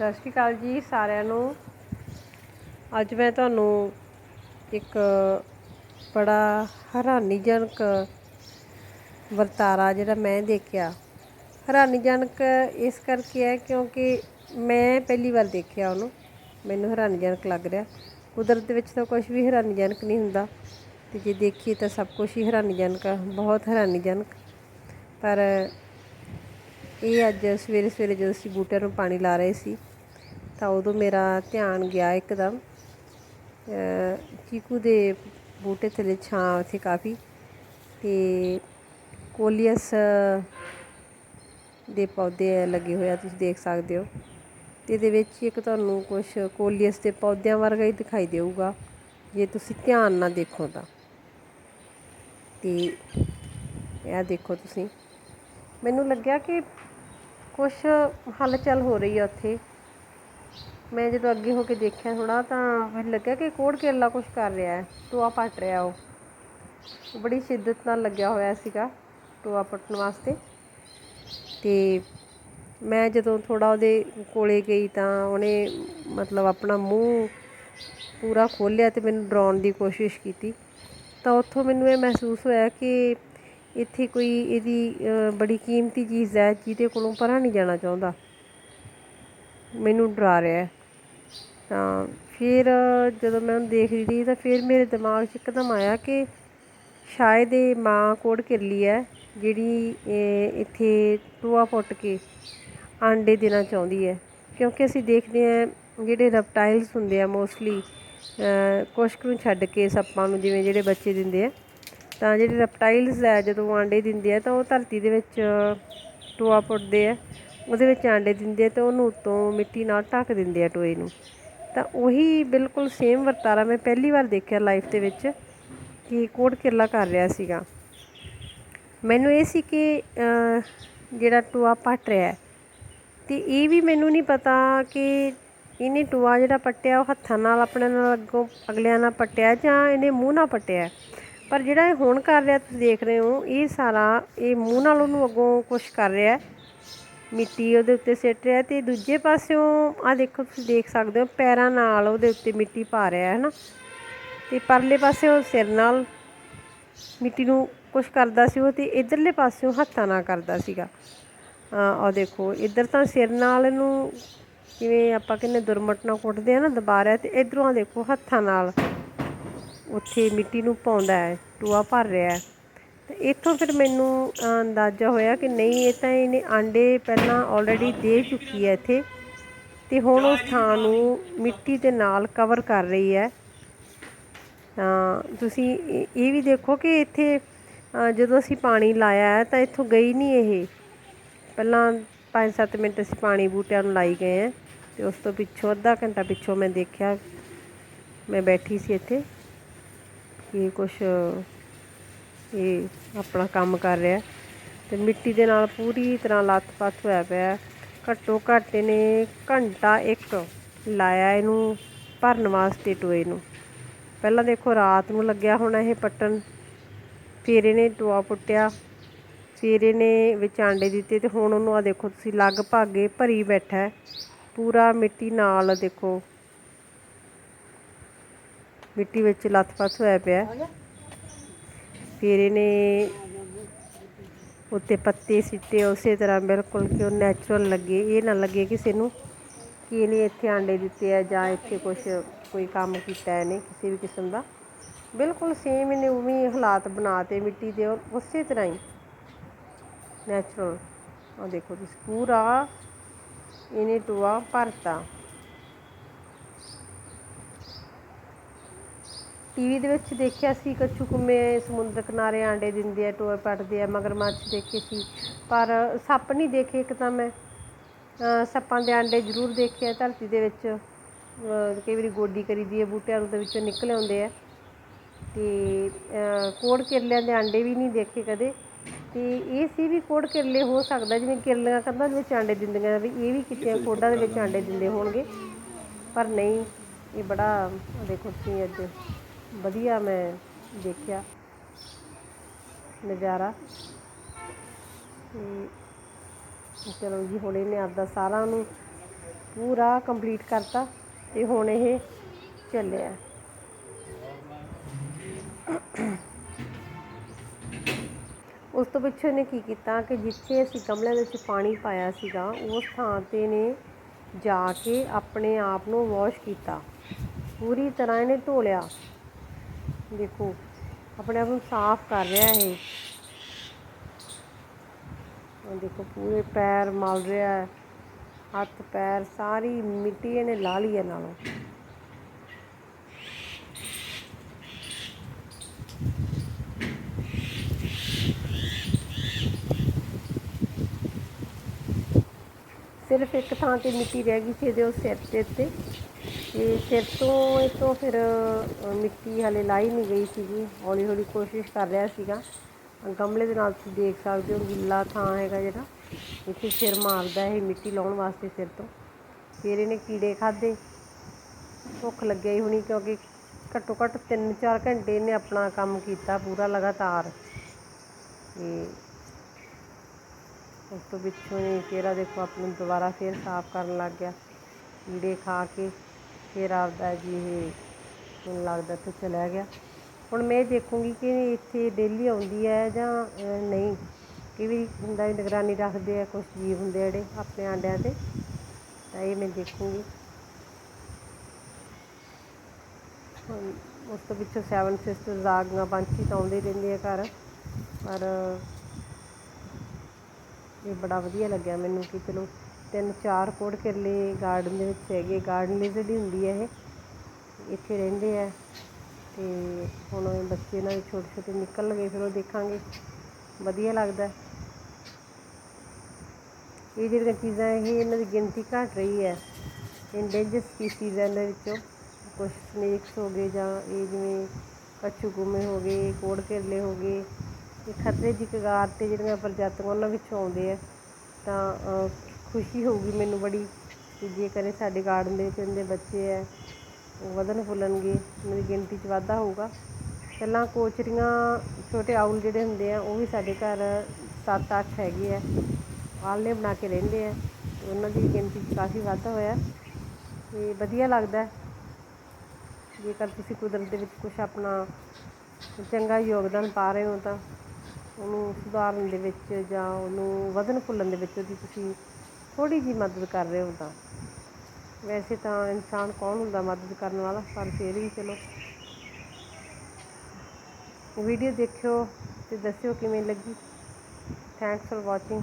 ਸਤਿ ਸ਼੍ਰੀ ਅਕਾਲ ਜੀ ਸਾਰਿਆਂ ਨੂੰ। ਅੱਜ ਮੈਂ ਤੁਹਾਨੂੰ ਇੱਕ ਬੜਾ ਹੈਰਾਨੀਜਨਕ ਵਰਤਾਰਾ ਜਿਹੜਾ ਮੈਂ ਦੇਖਿਆ। ਹੈਰਾਨੀਜਨਕ ਇਸ ਕਰਕੇ ਹੈ ਕਿਉਂਕਿ ਮੈਂ ਪਹਿਲੀ ਵਾਰ ਦੇਖਿਆ ਉਹਨੂੰ। ਮੈਨੂੰ ਹੈਰਾਨੀਜਨਕ ਲੱਗ ਰਿਹਾ। ਕੁਦਰਤ ਦੇ ਵਿੱਚ ਤਾਂ ਕੁਝ ਵੀ ਹੈਰਾਨੀਜਨਕ ਨਹੀਂ ਹੁੰਦਾ। ਤੇ ਜੇ ਦੇਖੀਏ ਤਾਂ ਸਭ ਕੁਝ ਹੀ ਹੈਰਾਨੀਜਨਕ ਬਹੁਤ ਹੈਰਾਨੀਜਨਕ। ਪਰ ਇਹ ਅੱਜ ਸਵੇਰੇ ਸਵੇਰੇ ਜਦੋਂ ਅਸੀਂ ਬੂਟਿਆਂ ਨੂੰ ਪਾਣੀ ਲਾ ਰਹੇ ਸੀ ਤਾਂ ਉਦੋਂ ਮੇਰਾ ਧਿਆਨ ਗਿਆ ਇੱਕਦਮ। ਚੀਕੂ ਦੇ ਬੂਟੇ ਥੱਲੇ ਛਾਂ ਉੱਥੇ ਕਾਫੀ। ਤੇ ਕੋਲੀਅਸ ਦੇ ਪੌਦੇ ਲੱਗੇ ਹੋਏ ਆ, ਤੁਸੀਂ ਦੇਖ ਸਕਦੇ ਹੋ। ਤੇ ਇਹਦੇ ਵਿੱਚ ਇੱਕ ਤੁਹਾਨੂੰ ਕੁਝ ਕੋਲੀਅਸ ਦੇ ਪੌਦਿਆਂ ਵਰਗਾ ਹੀ ਦਿਖਾਈ ਦੇਊਗਾ, ਜੇ ਤੁਸੀਂ ਧਿਆਨ ਨਾਲ ਦੇਖੋ ਤਾਂ। ਤੇ ਇਹ ਦੇਖੋ ਤੁਸੀਂ। ਮੈਨੂੰ ਲੱਗਿਆ ਕਿ ਕੁਝ ਹਲਚਲ ਹੋ ਰਹੀ ਆ ਉੱਥੇ। ਮੈਂ ਜਦੋਂ ਅੱਗੇ ਹੋ ਕੇ ਦੇਖਿਆ ਥੋੜਾ ਤਾਂ ਮੈਨੂੰ ਲੱਗਿਆ ਕਿ ਕੋੜ ਕੇਲਾ ਕੁਝ ਕਰ ਰਿਹਾ ਹੈ ਟੋਆ ਪੱਟ ਰਿਹਾ ਉਹ। ਬੜੀ ਸ਼ਿੱਦਤ ਨਾਲ ਲੱਗਿਆ ਹੋਇਆ ਸੀਗਾ ਟੋਆ ਪੱਟਣ ਵਾਸਤੇ। ਤੇ ਮੈਂ ਜਦੋਂ ਥੋੜਾ ਉਹਦੇ ਕੋਲੇ ਗਈ ਤਾਂ ਉਹਨੇ ਮਤਲਬ ਆਪਣਾ ਮੂੰਹ ਪੂਰਾ ਖੋਲ੍ਹਿਆ ਤੇ ਮੈਨੂੰ ਡਰਾਉਣ ਦੀ ਕੋਸ਼ਿਸ਼ ਕੀਤੀ। ਤਾਂ ਉੱਥੋਂ ਮੈਨੂੰ ਇਹ ਮਹਿਸੂਸ ਹੋਇਆ ਕਿ ਇੱਥੇ ਕੋਈ ਇਹਦੀ ਬੜੀ ਕੀਮਤੀ ਚੀਜ਼ ਹੈ ਜਿਹਦੇ ਕੋਲੋਂ ਪਰਾਂ ਨਹੀਂ ਜਾਣਾ ਚਾਹੁੰਦਾ। ਮੈਨੂੰ ਡਰਾ ਰਿਹਾ ਹੈ। ਤਾਂ ਫਿਰ ਜਦੋਂ ਮੈਂ ਉਹਨੂੰ ਦੇਖ ਰਹੀ ਸੀ ਤਾਂ ਫਿਰ ਮੇਰੇ ਦਿਮਾਗ 'ਚ ਇੱਕਦਮ ਆਇਆ ਕਿ ਸ਼ਾਇਦ ਇਹ ਮਾਂ ਕੋੜ ਕਿਰਲੀ ਹੈ ਜਿਹੜੀ ਇੱਥੇ ਟੂਆ ਪੁੱਟ ਕੇ ਆਂਡੇ ਦੇਣਾ ਚਾਹੁੰਦੀ ਹੈ। ਕਿਉਂਕਿ ਅਸੀਂ ਦੇਖਦੇ ਹਾਂ ਜਿਹੜੇ ਰੈਪਟਾਈਲਸ ਹੁੰਦੇ ਆ ਮੋਸਟਲੀ ਕੁਛ ਨੂੰ ਛੱਡ ਕੇ ਸੱਪਾਂ ਨੂੰ ਜਿਵੇਂ ਜਿਹੜੇ ਬੱਚੇ ਦਿੰਦੇ ਆ, ਤਾਂ ਜਿਹੜੇ ਰੈਪਟਾਈਲਸ ਹੈ ਜਦੋਂ ਆਂਡੇ ਦਿੰਦੇ ਆ ਤਾਂ ਉਹ ਧਰਤੀ ਦੇ ਵਿੱਚ ਟੋਆ ਪੁੱਟਦੇ ਆ, ਉਹਦੇ ਵਿੱਚ ਆਂਡੇ ਦਿੰਦੇ ਆ ਤੇ ਉਹਨੂੰ ਉੱਤੋਂ ਮਿੱਟੀ ਨਾਲ ਢੱਕ ਦਿੰਦੇ ਆ ਟੋਏ ਨੂੰ। ਤਾਂ ਉਹੀ ਬਿਲਕੁਲ ਸੇਮ ਵਰਤਾਰਾ ਮੈਂ ਪਹਿਲੀ ਵਾਰ ਦੇਖਿਆ ਲਾਈਫ ਦੇ ਵਿੱਚ ਕਿ ਕੋੜ ਕਿਰਲਾ ਕਰ ਰਿਹਾ ਸੀਗਾ। ਮੈਨੂੰ ਇਹ ਸੀ ਕਿ ਜਿਹੜਾ ਟੂਆ ਪੱਟ ਰਿਹਾ ਹੈ, ਤੇ ਇਹ ਵੀ ਮੈਨੂੰ ਨਹੀਂ ਪਤਾ ਕਿ ਇਹਨੇ ਟੂਆ ਜਿਹੜਾ ਪੱਟਿਆ ਉਹ ਹੱਥਾਂ ਨਾਲ ਆਪਣੇ ਨਾਲ ਅੱਗੋਂ ਅਗਲਿਆਂ ਨਾਲ ਪੱਟਿਆ ਜਾਂ ਇਹਨੇ ਮੂੰਹ ਨਾਲ ਪੱਟਿਆ ਪਰ ਜਿਹੜਾ ਇਹ ਹੁਣ ਕਰ ਰਿਹਾ ਤੁਸੀਂ ਦੇਖ ਰਹੇ ਹੋ, ਇਹ ਸਾਰਾ ਇਹ ਮੂੰਹ ਨਾਲ ਉਹਨੂੰ ਅੱਗੋਂ ਕੁਝ ਕਰ ਰਿਹਾ ਮਿੱਟੀ ਉਹਦੇ ਉੱਤੇ ਸਿੱਟ ਰਿਹਾ ਤੇ ਦੂਜੇ ਪਾਸਿਓਂ ਆ ਦੇਖੋ ਤੁਸੀਂ ਦੇਖ ਸਕਦੇ ਹੋ, ਪੈਰਾਂ ਨਾਲ ਉਹਦੇ ਉੱਤੇ ਮਿੱਟੀ ਪਾ ਰਿਹਾ ਹੈ ਨਾ। ਤੇ ਪਰਲੇ ਪਾਸਿਓਂ ਸਿਰ ਨਾਲ ਮਿੱਟੀ ਨੂੰ ਕੁਛ ਕਰਦਾ ਸੀ ਉਹ ਤੇ ਇਧਰਲੇ ਪਾਸਿਓਂ ਹੱਥਾਂ ਨਾਲ ਕਰਦਾ ਸੀਗਾ। ਆ ਦੇਖੋ, ਇੱਧਰ ਤਾਂ ਸਿਰ ਨਾਲ ਇਹਨੂੰ ਜਿਵੇਂ ਆਪਾਂ ਕਹਿੰਦੇ ਦੁਰਮਟ ਨਾਲ ਕੁੱਟਦੇ ਆ ਨਾ ਦੁਬਾਰਾ ਤੇ ਇਧਰੋਂ ਦੇਖੋ ਹੱਥਾਂ ਨਾਲ ਉੱਥੇ ਮਿੱਟੀ ਨੂੰ ਪਾਉਂਦਾ ਹੈ, ਟੂਆ ਭਰ ਰਿਹਾ ਹੈ। ਇੱਥੋਂ ਫਿਰ ਮੈਨੂੰ ਅੰਦਾਜ਼ਾ ਹੋਇਆ ਕਿ ਨਹੀਂ, ਇਹ ਤਾਂ ਇਹਨੇ ਆਂਡੇ ਪਹਿਲਾਂ ਆਲਰੇਡੀ ਦੇ ਚੁੱਕੀ ਹੈ ਇੱਥੇ ਤੇ ਹੁਣ ਉਸ ਥਾਂ ਨੂੰ ਮਿੱਟੀ ਦੇ ਨਾਲ ਕਵਰ ਕਰ ਰਹੀ ਹੈ। ਤਾਂ ਤੁਸੀਂ ਇਹ ਵੀ ਦੇਖੋ ਕਿ ਇੱਥੇ ਜਦੋਂ ਅਸੀਂ ਪਾਣੀ ਲਾਇਆ ਹੈ ਤਾਂ ਇੱਥੋਂ ਗਈ ਨਹੀਂ ਇਹ। ਪਹਿਲਾਂ 5-7 ਮਿੰਟ ਅਸੀਂ ਪਾਣੀ ਬੂਟਿਆਂ ਨੂੰ ਲਾਈ ਗਏ ਆ ਤੇ ਉਸ ਤੋਂ ਪਿੱਛੋਂ ਅੱਧਾ ਘੰਟਾ ਪਿੱਛੋਂ ਮੈਂ ਦੇਖਿਆ, ਮੈਂ ਬੈਠੀ ਸੀ ਇੱਥੇ ਕਿ ਕੁਛ ਇਹ ਆਪਣਾ ਕੰਮ ਕਰ ਰਿਹਾ। ਤੇ ਮਿੱਟੀ ਦੇ ਨਾਲ ਪੂਰੀ ਤਰ੍ਹਾਂ ਲੱਤ-ਪੱਤ ਹੋਇਆ ਪਿਆ। ਘੱਟੋ ਘੱਟ ਇਹਨੇ ਘੰਟਾ ਇੱਕ ਲਾਇਆ ਇਹਨੂੰ ਭਰਨ ਵਾਸਤੇ ਟੋਏ ਨੂੰ। ਪਹਿਲਾਂ ਦੇਖੋ ਰਾਤ ਨੂੰ ਲੱਗਿਆ ਹੋਣਾ ਇਹ ਪੱਟਣ। ਫਿਰ ਇਹਨੇ ਟੋਆ ਪੁੱਟਿਆ। ਫਿਰ ਇਹਨੇ ਵਿੱਚ ਆਂਡੇ ਦਿੱਤੇ ਤੇ ਹੁਣ ਉਹਨੂੰ ਆ ਦੇਖੋ ਤੁਸੀਂ ਲਗਭਗ ਇਹ ਭਰੀ ਬੈਠਾ ਪੂਰਾ ਮਿੱਟੀ ਨਾਲ ਦੇਖੋ। ਮਿੱਟੀ ਵਿੱਚ ਲੱਥ-ਪੱਥ ਹੋਇਆ ਪਿਆ। ਫਿਰ ਇਹਨੇ ਉੱਤੇ ਪੱਤੇ ਸਿੱਟੇ, ਉਸੇ ਤਰ੍ਹਾਂ ਬਿਲਕੁਲ ਕਿ ਉਹ ਨੈਚੁਰਲ ਲੱਗੇ। ਇਹ ਨਾ ਲੱਗੇ ਕਿਸੇ ਨੂੰ ਕਿ ਇਹਨੇ ਇੱਥੇ ਆਂਡੇ ਦਿੱਤੇ ਆ ਜਾਂ ਇੱਥੇ ਕੁਝ ਕੋਈ ਕੰਮ ਕੀਤਾ ਇਹਨੇ ਕਿਸੇ ਵੀ ਕਿਸਮ ਦਾ। ਬਿਲਕੁਲ ਸੇਮ ਇਹਨੇ ਉਵੇਂ ਹੀ ਹਾਲਾਤ ਬਣਾਤੇ ਮਿੱਟੀ ਦੇ ਔਰ ਉਸੇ ਤਰ੍ਹਾਂ ਹੀ। ਨੈਚੁਰਲ ਆ ਦੇਖੋ ਤੁਸੀਂ, ਪੂਰਾ ਇਹਨੇ ਟੋਆ ਭਰਤਾ। ਟੀਵੀ ਦੇ ਵਿੱਚ ਦੇਖਿਆ ਸੀ ਕੱਛੂ ਕੁੰਮੇ ਸਮੁੰਦਰ ਕਿਨਾਰੇ ਆਂਡੇ ਦਿੰਦੇ ਆ ਟੋਏ ਪੱਟਦੇ ਆ ਮਗਰਮੱਛ ਦੇਖੇ ਸੀ। ਪਰ ਸੱਪ ਨਹੀਂ ਦੇਖੇ ਇੱਕ ਤਾਂ ਮੈਂ। ਸੱਪਾਂ ਦੇ ਆਂਡੇ ਜ਼ਰੂਰ ਦੇਖੇ ਆ ਧਰਤੀ ਦੇ ਵਿੱਚ। ਕਈ ਵਾਰੀ ਗੋਡੀ ਕਰੀਦੀ ਹੈ ਬੂਟਿਆਂ ਦੇ ਵਿੱਚੋਂ ਨਿਕਲ ਆਉਂਦੇ ਆ। ਤੇ ਕੋੜ ਕਿਰਲਿਆਂ ਦੇ ਆਂਡੇ ਵੀ ਨਹੀਂ ਦੇਖੇ ਕਦੇ। ਤੇ ਇਹ ਸੀ ਵੀ ਕੋੜ ਕਿਰਲੇ ਹੋ ਸਕਦਾ ਜਿਵੇਂ ਕਿਰਲੀਆਂ ਕੰਧਾਂ ਦੇ ਵਿੱਚ ਆਂਡੇ ਦਿੰਦੀਆਂ ਵੀ ਇਹ ਵੀ ਕਿਤੇ ਕੋਡਾਂ ਦੇ ਵਿੱਚ ਆਂਡੇ ਦਿੰਦੇ ਹੋਣਗੇ। ਪਰ ਨਹੀਂ ਇਹ ਬੜਾ ਦੇਖੋ ਤੁਸੀਂ ਅੱਜ ਵਧੀਆ ਮੈਂ ਦੇਖਿਆ ਨਜ਼ਾਰਾ। ਤੇ ਚਲੋ ਜੀ, ਹੁਣ ਇਹਨੇ ਆਪਦਾ ਸਾਰਾ ਨੂੰ ਪੂਰਾ ਕੰਪਲੀਟ ਕਰਤਾ ਤੇ ਹੁਣ ਇਹ ਚੱਲਿਆ। ਉਸ ਤੋਂ ਪਿੱਛੇ ਨੇ ਕੀ ਕੀਤਾ ਕਿ ਜਿੱਥੇ ਅਸੀਂ ਗਮਲਿਆਂ ਦੇ ਵਿੱਚ ਪਾਣੀ ਪਾਇਆ ਸੀਗਾ, ਉਸ ਥਾਂ ਤੇ ਨੇ ਜਾ ਕੇ ਆਪਣੇ ਆਪ ਨੂੰ ਵਾਸ਼ ਕੀਤਾ। ਪੂਰੀ ਤਰ੍ਹਾਂ ਇਹਨੇ ਧੋ ਲਿਆ। ਦੇਖੋ, ਆਪਣੇ ਆਪ ਨੂੰ ਸਾਫ਼ ਕਰ ਰਿਹਾ ਇਹ। ਉਹ ਦੇਖੋ, ਪੂਰੇ ਪੈਰ ਮਲ ਰਿਹਾ, ਹੱਥ, ਪੈਰ, ਸਾਰੀ ਮਿੱਟੀ ਇਹਨੇ ਲਾ ਲਈ ਹੈ ਨਾਲੋਂ। ਸਿਰਫ ਇੱਕ ਥਾਂ ਤੇ ਮਿੱਟੀ ਰਹਿ ਗਈ ਸੀ ਇਹਦੇ ਉਹ ਸਿਰ ਦੇ ਉੱਤੇ। ਤੇ ਸਿਰ ਤੋਂ ਇਹ ਤੋਂ ਫਿਰ ਮਿੱਟੀ ਹਲੇ ਲਾਈ ਨਹੀਂ ਗਈ ਸੀਗੀ। ਹੌਲੀ ਹੌਲੀ ਕੋਸ਼ਿਸ਼ ਕਰ ਰਿਹਾ ਸੀਗਾ। ਗਮਲੇ ਦੇ ਨਾਲ ਤੁਸੀਂ ਦੇਖ ਸਕਦੇ ਹੋ, ਗਿੱਲਾ ਥਾਂ ਹੈਗਾ ਜਿਹੜਾ। ਇੱਥੇ ਸਿਰ ਮਾਰਦਾ ਇਹ ਮਿੱਟੀ ਲਾਉਣ ਵਾਸਤੇ ਸਿਰ ਤੋਂ। ਫਿਰ ਇਹਨੇ ਕੀੜੇ ਖਾਦੇ ਭੁੱਖ ਲੱਗਿਆ ਹੀ ਹੋਣੀ ਕਿਉਂਕਿ ਘੱਟੋ ਘੱਟ 3-4 ਘੰਟੇ ਇਹਨੇ ਆਪਣਾ ਕੰਮ ਕੀਤਾ ਪੂਰਾ ਲਗਾਤਾਰ। ਤੇ ਉਸ ਤੋਂ ਪਿੱਛੋਂ ਇਹ ਚਿਹਰਾ ਦੇਖੋ ਆਪਣੇ ਦੁਬਾਰਾ ਫਿਰ ਸਾਫ਼ ਕਰਨ ਲੱਗ ਗਿਆ। ਕੀੜੇ ਖਾ ਕੇ ਫਿਰ ਆਪਦਾ ਜੀ ਇਹ ਮੈਨੂੰ ਲੱਗਦਾ ਇੱਥੇ ਚਲਾ ਗਿਆ। ਹੁਣ ਮੈਂ ਦੇਖੂੰਗੀ ਕਿ ਇੱਥੇ ਡੇਲੀ ਆਉਂਦੀ ਹੈ ਜਾਂ ਨਹੀਂ? ਕਈ ਵਾਰੀ ਹੁੰਦਾ ਵੀ ਨਿਗਰਾਨੀ ਰੱਖਦੇ ਆ ਕੁਝ ਜੀਵ ਹੁੰਦੇ ਜਿਹੜੇ ਆਪਣੇ ਆਂਡਿਆਂ ਤੇ। ਤਾਂ ਇਹ ਮੈਂ ਦੇਖੂੰਗੀ। ਉਸ ਤੋਂ ਪਿੱਛੋਂ ਸੈਵਨ ਸਿਸਟਰਸ ਆ ਪੰਛੀ ਤਾਂ ਆਉਂਦੇ ਰਹਿੰਦੇ ਆ ਘਰ। ਪਰ ਇਹ ਬੜਾ ਵਧੀਆ ਲੱਗਿਆ ਮੈਨੂੰ ਕਿ ਚਲੋ ਤਿੰਨ ਚਾਰ ਕੋੜ ਕਿਰਲੇ ਗਾਰਡਨ ਦੇ ਵਿੱਚ ਹੈਗੇ ਗਾਰਡਨ ਲਿਜ਼ਰਡ ਹੀ ਹੁੰਦੀ ਹੈ ਇਹ, ਇੱਥੇ ਰਹਿੰਦੇ ਆ। ਤੇ ਹੁਣ ਬੱਚੇ ਇਹਨਾਂ ਦੇ ਛੋਟੇ ਛੋਟੇ ਨਿਕਲ ਲਗੇ ਫਿਰ ਉਹ ਦੇਖਾਂਗੇ। ਵਧੀਆ ਲੱਗਦਾ। ਇਹ ਜਿਹੜੀਆਂ ਚੀਜ਼ਾਂ, ਇਹ ਇਹਨਾਂ ਦੀ ਗਿਣਤੀ ਘਟ ਰਹੀ ਹੈ। ਇੰਡੇਂਜਰ ਸਪੀਸੀਜ਼ ਹੈ ਇਹਨਾਂ ਵਿੱਚੋਂ। ਕੁਝ ਸਨੇਕਸ ਹੋ ਗਏ ਜਾਂ ਇਹ ਜਿਵੇਂ ਕੱਛੂ ਗੁੰਮੇ ਹੋ ਗਏ ਕੋੜ ਕਿਰਲੇ ਹੋ ਗਏ। ਇਹ ਖਤਰੇ ਦੀ ਕਗਾਰ 'ਤੇ ਜਿਹੜੀਆਂ ਪ੍ਰਜਾਤੀਆਂ ਉਹਨਾਂ ਵਿੱਚੋਂ ਆਉਂਦੇ ਆ, ਤਾਂ ਖੁਸ਼ੀ ਹੋਊਗੀ ਮੈਨੂੰ ਬੜੀ ਕਿ ਜੇਕਰ ਸਾਡੇ ਗਾਰਡਨ ਦੇ ਵਿੱਚ ਇਹਦੇ ਬੱਚੇ ਹੈ ਉਹ ਵਧਣ ਫੁੱਲਣਗੇ, ਉਹਨਾਂ ਦੀ ਗਿਣਤੀ 'ਚ ਵਾਧਾ ਹੋਊਗਾ। ਪਹਿਲਾਂ ਕੋਚਰੀਆਂ ਛੋਟੇ ਆਊਲ ਜਿਹੜੇ ਹੁੰਦੇ ਆ, ਉਹ ਵੀ ਸਾਡੇ ਘਰ 7-8 ਹੈਗੇ ਆ। ਆਲਣੇ ਬਣਾ ਕੇ ਰਹਿੰਦੇ ਆ, ਉਹਨਾਂ ਦੀ ਗਿਣਤੀ 'ਚ ਕਾਫੀ ਵਾਧਾ ਹੋਇਆ। ਤੇ ਵਧੀਆ ਲੱਗਦਾ। ਜੇਕਰ ਤੁਸੀਂ ਕੁਦਰਤ ਦੇ ਵਿੱਚ ਕੁਝ ਆਪਣਾ ਚੰਗਾ ਯੋਗਦਾਨ ਪਾ ਰਹੇ ਹੋ ਤਾਂ ਉਹਨੂੰ ਸੁਧਾਰਨ ਦੇ ਵਿੱਚ ਜਾਂ ਉਹਨੂੰ ਵਧਣ ਫੁੱਲਣ ਦੇ ਵਿੱਚ ਉਹਦੀ ਤੁਸੀਂ ਥੋੜੀ ਜਿਹੀ ਮਦਦ ਕਰ ਰਹੇ ਹੋ ਤਾਂ। ਵੈਸੇ ਤਾਂ ਇਨਸਾਨ ਕੌਣ ਹੁੰਦਾ ਮਦਦ ਕਰਨ ਵਾਲਾ? ਪਰ ਫਿਰ ਵੀ ਚਲੋ। ਵੀਡੀਓ ਦੇਖਿਓ ਤੇ ਦੱਸਿਓ ਕਿਵੇਂ ਲੱਗੀ। Thanks for watching